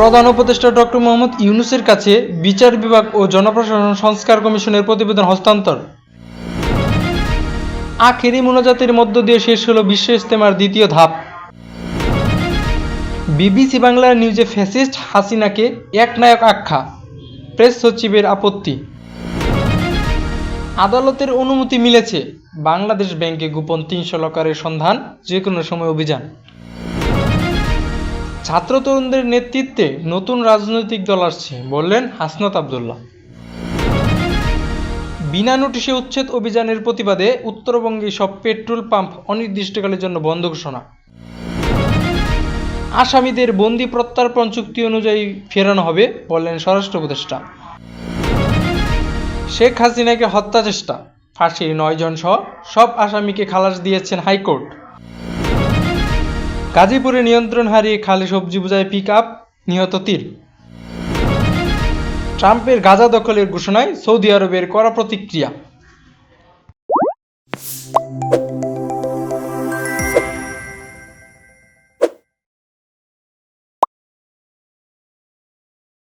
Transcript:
প্রধান উপদেষ্টা ডক্টর মোহাম্মদ ইউনুসের কাছে বিচার বিভাগ ও জনপ্রশাসন সংস্কার কমিশনের প্রতিবেদন হস্তান্তর। আখেরি মোনাজাতের মধ্য দিয়ে শেষ হলো বিশ্ব ইস্তেমার দ্বিতীয় ধাপ। বিবিসি বাংলা নিউজে ফ্যাসিস্ট হাসিনাকে একনায়ক আখ্যা, প্রেস সচিবের আপত্তি। আদালতের অনুমতি মিলেছে, বাংলাদেশ ব্যাংকে গোপন তিনশো লকারের সন্ধান যে কোনো সময় অভিযান। ছাত্র তরুণদের নেতৃত্বে নতুন রাজনৈতিক দল আসছে, বললেন হাসনাত আবদুল্লাহ। বিনা নোটিশে উচ্ছেদ অভিযানের প্রতিবাদে উত্তরবঙ্গে সব পেট্রোল পাম্প অনির্দিষ্টকালের জন্য বন্ধ ঘোষণা। আসামিদের বন্দি প্রত্যর্পণ চুক্তি অনুযায়ী ফেরানো হবে, বললেন স্বরাষ্ট্র উপদেষ্টা। শেখ হাসিনাকে হত্যা চেষ্টা, ফাঁসির নয় জন সহ সব আসামিকে খালাস দিয়েছেন হাইকোর্ট। গাজীপুরে নিয়ন্ত্রণ হারিয়ে খালে সবজি বোঝায় পিক আপ নিহত তীর। ট্রাম্পের গাজা দখলের ঘোষণায় সৌদি আরবের করা প্রতিক্রিয়া।